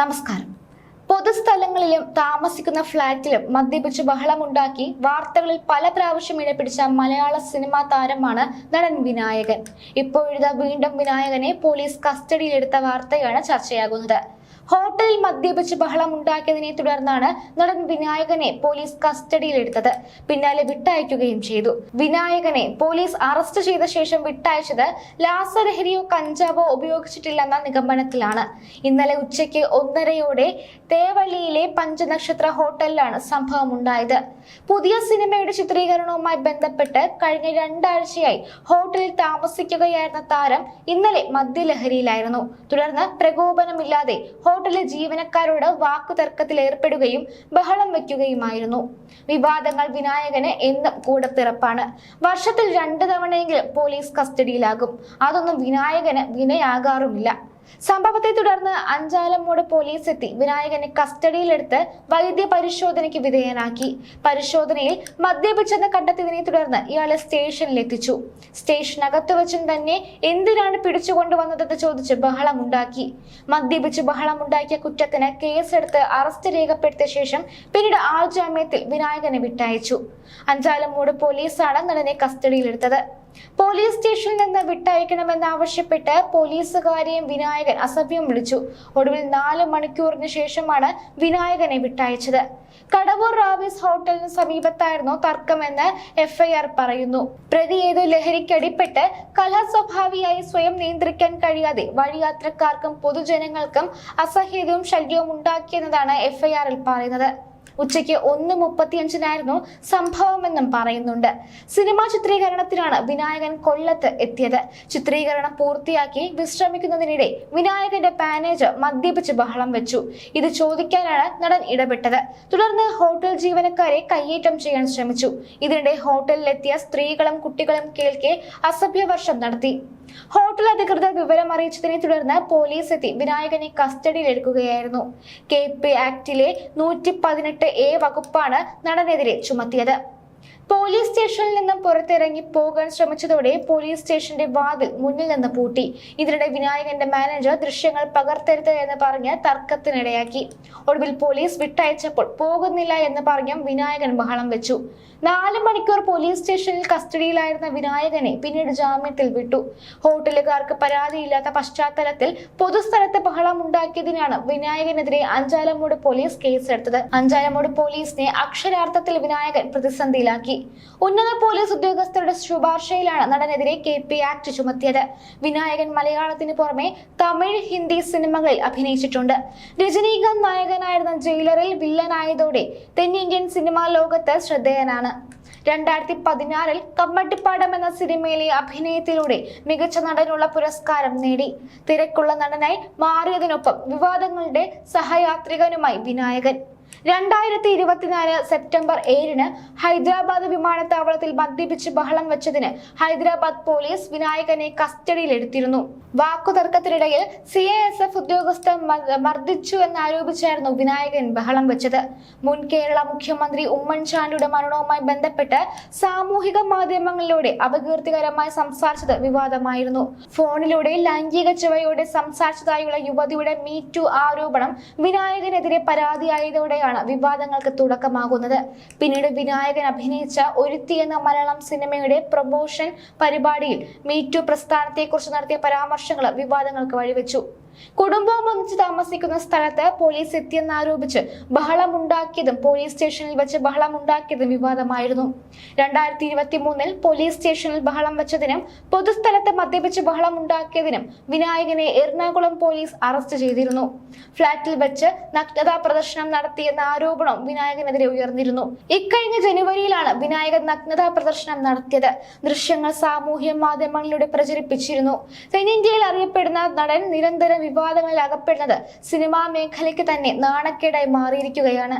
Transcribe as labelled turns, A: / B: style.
A: നമസ്കാരം. പൊതുസ്ഥലങ്ങളിലും താമസിക്കുന്ന ഫ്ളാറ്റിലും മദ്യപിച്ച് ബഹളമുണ്ടാക്കി വാർത്തകളിൽ പല പ്രാവശ്യം ഇടപിടിച്ച മലയാള സിനിമാ താരമാണ് നടൻ വിനായകൻ. ഇപ്പോഴിതാ വീണ്ടും വിനായകനെ പോലീസ് കസ്റ്റഡിയിലെടുത്ത വാർത്തയാണ് ചർച്ചയാകുന്നത്. ഹോട്ടലിൽ മദ്യപിച്ച് ബഹളം ഉണ്ടാക്കിയതിനെ തുടർന്നാണ് നടൻ വിനായകനെ പോലീസ് കസ്റ്റഡിയിലെടുത്തത്. പിന്നാലെ വിട്ടയക്കുകയും ചെയ്തു. വിനായകനെ പോലീസ് അറസ്റ്റ് ചെയ്ത ശേഷം വിട്ടയച്ചത് ലാസലഹരിയോ കഞ്ചാവോ ഉപയോഗിച്ചിട്ടില്ലെന്ന നിഗമനത്തിലാണ്. ഇന്നലെ ഉച്ചയ്ക്ക് ഒന്നരയോടെ തേവള്ളിയിലെ പഞ്ചനക്ഷത്ര ഹോട്ടലിലാണ് സംഭവം ഉണ്ടായത് പുതിയ സിനിമയുടെ ചിത്രീകരണവുമായി ബന്ധപ്പെട്ട് കഴിഞ്ഞ രണ്ടാഴ്ചയായി ഹോട്ടലിൽ താമസിക്കുകയായിരുന്ന താരം ഇന്നലെ മദ്യലഹരിയിലായിരുന്നു. തുടർന്ന് പ്രകോപനമില്ലാതെ ഹോട്ടലിലെ ജീവനക്കാരോട് വാക്കുതർക്കത്തിൽ ഏർപ്പെടുകയും ബഹളം വയ്ക്കുകയുമായിരുന്നു വിവാദങ്ങൾ വിനായകന് എന്നും കൂടപ്പിറപ്പാണ് വർഷത്തിൽ രണ്ടു തവണയെങ്കിലും പോലീസ് കസ്റ്റഡിയിലാകും. അതൊന്നും വിനായകന് വിനയാകാറുമില്ല. സംഭവത്തെ തുടർന്ന് അഞ്ചാലമ്മൂട് പോലീസ് എത്തി. വിനായകനെ കസ്റ്റഡിയിലെടുത്ത് വൈദ്യ പരിശോധനയ്ക്ക് വിധേയനാക്കി. പരിശോധനയിൽ മദ്യപിച്ചെന്ന് കണ്ടെത്തിയതിനെ തുടർന്ന് ഇയാളെ സ്റ്റേഷനിലെത്തിച്ചു. സ്റ്റേഷനകത്തു വെച്ചും തന്നെ എന്തിനാണ് പിടിച്ചുകൊണ്ടുവന്നതെന്ന് ചോദിച്ച് ബഹളമുണ്ടാക്കി. മദ്യപിച്ച് ബഹളമുണ്ടാക്കിയ കുറ്റത്തിന് കേസെടുത്ത് അറസ്റ്റ് രേഖപ്പെടുത്തിയ ശേഷം പിന്നീട് ആൾജാമ്യത്തിൽ വിനായകനെ വിട്ടയച്ചു. അഞ്ചാലമ്മൂട് പോലീസാണ് നടനെ കസ്റ്റഡിയിലെടുത്തത്. പോലീസ് സ്റ്റേഷനിൽ നിന്ന് വിട്ടയക്കണമെന്ന് ആവശ്യപ്പെട്ട് പോലീസുകാരെയും വിനായകൻ അസഭ്യം വിളിച്ചു. ഒടുവിൽ നാല് മണിക്കൂറിന് ശേഷമാണ് വിനായകനെ വിട്ടയച്ചത്. കടവൂർ റാവിസ് ഹോട്ടലിന് സമീപത്തായിരുന്നു തർക്കമെന്ന് എഫ്ഐആർ പറയുന്നു. പ്രതി ഏതോ ലഹരിക്കടിപ്പെട്ട് കലാസ്വഭാവിയായി സ്വയം നിയന്ത്രിക്കാൻ കഴിയാതെ വഴിയാത്രക്കാർക്കും പൊതുജനങ്ങൾക്കും അസഹ്യതയും ശല്യവും ഉണ്ടാക്കിയെന്നതാണ് എഫ്ഐആറിൽ പറയുന്നത്. ഉച്ചയ്ക്ക് ഒന്ന് മുപ്പത്തിയഞ്ചിനായിരുന്നു സംഭവമെന്നും പറയുന്നുണ്ട്. സിനിമാ ചിത്രീകരണത്തിനാണ് വിനായകൻ കൊല്ലത്ത് എത്തിയത്. ചിത്രീകരണം പൂർത്തിയാക്കി വിശ്രമിക്കുന്നതിനിടെ വിനായകന്റെ മാനേജർ മദ്യപിച്ച് ബഹളം വെച്ചു. ഇത് ചോദിക്കാനാണ് നടൻ ഇടപെട്ടത്. തുടർന്ന് ഹോട്ടൽ ജീവനക്കാരെ കയ്യേറ്റം ചെയ്യാൻ ശ്രമിച്ചു. ഇതിനിടെ ഹോട്ടലിലെത്തിയ സ്ത്രീകളും കുട്ടികളും കേൾക്കെ അസഭ്യവർഷം നടത്തി. ഹോട്ടൽ അധികൃതർ വിവരം അറിയിച്ചതിനെ തുടർന്ന് പോലീസ് എത്തി വിനായകനെ കസ്റ്റഡിയിലെടുക്കുകയായിരുന്നു. കെ പി ആക്ടിലെ നൂറ്റി എ വകുപ്പാണ് നടനെതിരെ ചുമത്തിയത്. പോലീസ് സ്റ്റേഷനിൽ നിന്നും പുറത്തിറങ്ങി പോകാൻ ശ്രമിച്ചതോടെ പോലീസ് സ്റ്റേഷന്റെ വാതിൽ മുന്നിൽ നിന്ന് പൂട്ടി. ഇതിനിടെ വിനായകന്റെ മാനേജർ ദൃശ്യങ്ങൾ പകർത്തരുത് എന്ന് പറഞ്ഞ് തർക്കത്തിനിടയാക്കി. ഒടുവിൽ പോലീസ് വിട്ടയച്ചപ്പോൾ പോകുന്നില്ല എന്ന് പറഞ്ഞും വിനായകൻ ബഹളം വെച്ചു. നാല് മണിക്കൂർ പോലീസ് സ്റ്റേഷനിൽ കസ്റ്റഡിയിലായിരുന്ന വിനായകനെ പിന്നീട് ജാമ്യത്തിൽ വിട്ടു. ഹോട്ടലുകാർക്ക് പരാതിയില്ലാത്ത പശ്ചാത്തലത്തിൽ പൊതുസ്ഥലത്ത് ബഹളം ഉണ്ടാക്കിയതിനാണ് വിനായകനെതിരെ അഞ്ചാലമൂട് പോലീസ് കേസെടുത്തത്. അഞ്ചാലമൂട് പോലീസിനെ അക്ഷരാർത്ഥത്തിൽ വിനായകൻ പ്രതിസന്ധിയിലാക്കി. ഉന്നത പോലീസ് ഉദ്യോഗസ്ഥരുടെ ശുപാർശയിലാണ് നടനെതിരെ കെ പി ആക്ട് ചുമത്തിയത്. വിനായകൻ മലയാളത്തിന് പുറമെ തമിഴ് ഹിന്ദി സിനിമകളിൽ അഭിനയിച്ചിട്ടുണ്ട്. രജനീകാന്ത് നായകനായിരുന്ന ജയിലറിൽ വില്ലനായതോടെ തെന്നിന്ത്യൻ സിനിമാ ലോകത്ത് ശ്രദ്ധേയനാണ്. രണ്ടായിരത്തി പതിനാറിൽ കമ്മട്ടിപ്പാടം എന്ന സിനിമയിലെ അഭിനയത്തിലൂടെ മികച്ച നടനുള്ള പുരസ്കാരം നേടി. തിരക്കുള്ള നടനായി മാറിയതിനൊപ്പം വിവാദങ്ങളുടെ സഹയാത്രികനുമായി വിനായകൻ. രണ്ടായിരത്തി ഇരുപത്തിനാല് സെപ്റ്റംബർ ഏഴിന് ഹൈദരാബാദ് വിമാനത്താവളത്തിൽ മദ്യപിച്ച് ബഹളം വെച്ചതിന് ഹൈദരാബാദ് പോലീസ് വിനായകനെ കസ്റ്റഡിയിലെടുത്തിരുന്നു. വാക്കുതർക്കത്തിനിടയിൽ സി എ എസ് എഫ് ഉദ്യോഗസ്ഥർ മർദ്ദിച്ചു എന്നാരോപിച്ചായിരുന്നു വിനായകൻ ബഹളം വെച്ചത്. മുൻ കേരള മുഖ്യമന്ത്രി ഉമ്മൻചാണ്ടിയുടെ മരണവുമായി ബന്ധപ്പെട്ട് സാമൂഹിക മാധ്യമങ്ങളിലൂടെ അപകീർത്തികരമായി സംസാരിച്ചത് വിവാദമായിരുന്നു. ഫോണിലൂടെ ലൈംഗിക ചുവയോടെ സംസാരിച്ചതായുള്ള യുവതിയുടെ മീ ടു ആരോപണം വിനായകനെതിരെ പരാതിയായതോടെയാണ് വിവാദങ്ങൾക്ക് തുടക്കമാകുന്നത്. പിന്നീട് വിനായകൻ അഭിനയിച്ച ഒരുത്തി എന്ന മലയാളം സിനിമയുടെ പ്രൊമോഷൻ പരിപാടിയിൽ മീറ്റു പ്രസ്ഥാനത്തെക്കുറിച്ച് നടത്തിയ പരാമർശങ്ങൾ വിവാദങ്ങൾക്ക് വഴിവെച്ചു. കുടുംബവും ഒന്നിച്ച് താമസിക്കുന്ന സ്ഥലത്ത് പോലീസ് എത്തിയെന്നാരോപിച്ച് ബഹളമുണ്ടാക്കിയതും പോലീസ് സ്റ്റേഷനിൽ വെച്ച് ബഹളമുണ്ടാക്കിയതും വിവാദമായിരുന്നു. രണ്ടായിരത്തി ഇരുപത്തി മൂന്നിൽ പോലീസ് സ്റ്റേഷനിൽ ബഹളം വെച്ചതിനും പൊതുസ്ഥലത്ത് മദ്യപിച്ച് ബഹളമുണ്ടാക്കിയതിനും വിനായകനെ എറണാകുളം പോലീസ് അറസ്റ്റ് ചെയ്തിരുന്നു. ഫ്ളാറ്റിൽ വെച്ച് നഗ്നതാ പ്രദർശനം നടത്തിയെന്ന ആരോപണം വിനായകനെതിരെ ഉയർന്നിരുന്നു. ഇക്കഴിഞ്ഞ ജനുവരിയിലാണ് വിനായകൻ നഗ്നതാ പ്രദർശനം നടത്തിയത്. ദൃശ്യങ്ങൾ സാമൂഹ്യ മാധ്യമങ്ങളിലൂടെ പ്രചരിപ്പിച്ചിരുന്നു. തെന്നിന്ത്യയിൽ അറിയപ്പെടുന്ന നടൻ നിരന്തരം വിവാദങ്ങളിൽ അകപ്പെടുന്നത് സിനിമാ മേഖലയ്ക്ക് തന്നെ നാണക്കേടായി മാറിയിരിക്കുകയാണ്.